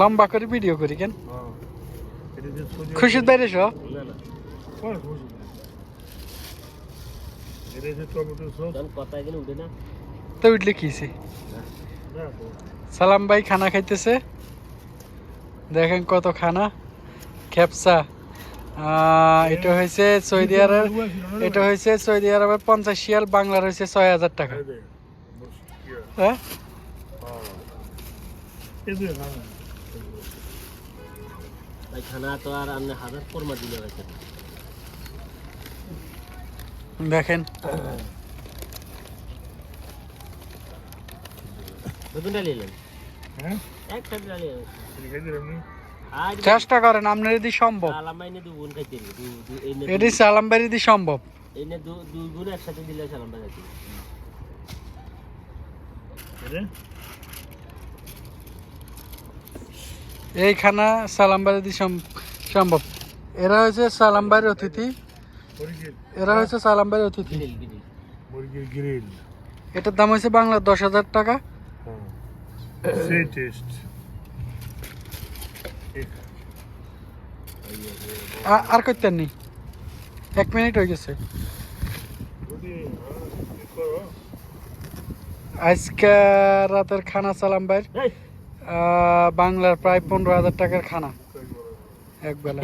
লম্বা করে ভিডিও করি কেন? খুশি এটা যে টমেটো সস তখন কথা এখানে উঠে না তো উঠলে কিছে সালাম ভাই খানা খাইতেছে। দেখেন কত খানা। খেপসা। এটা হয়েছে সৌদি আরব এটা হয়েছে সৌদি আরবের পঞ্চাশ শিয়াল, বাংলার হয়েছে ছয় হাজার টাকা। হ্যাঁ? তো আর আপনি হাজার ফরমা দিলে হয়েছে দেখেন। হ্যাঁ? চেষ্টা করেন আপনার যদি সম্ভব। এটি সালাম ভাই যদি সম্ভব। এনে দু দুই গুণ একসাথে দিলে সালাম ভাই খাইতে হবে। এটা এই খানা সালাম সম- সম্ভব। এরা হয়েছে সালাম ভাইয়ের অতিথি। এরা হয়েছে সালাম ভাইয়ের অতিথি এটার দাম হয়েছে বাংলা দশ হাজার টাকা। হ্যাঁ আর করতেন নি। এক মিনিট হয়ে গেছে। আজকে রাতের খানা সালাম আহ, বাংলার প্রায় পনেরো হাজার টাকার খানা। এক বেলা।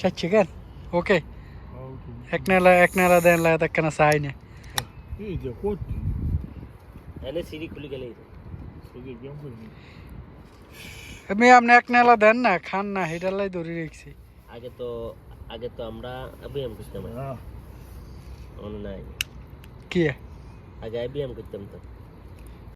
সাচ্ছি কেন ওকে এক নেলা এক নেলা দেন লা এক খানা চাই না এই যে কোটি এনে সিঁড়ি খুলে গেলে এই যে গেম করি আমি আপনি এক নেলা দেন না খান না হেডালাই ধরে রেখেছি। আগে তো আগে তো আমরা ব্যায়াম করতাম। হ্যাঁ। নাই কি? আগে ব্যায়াম করতাম তো।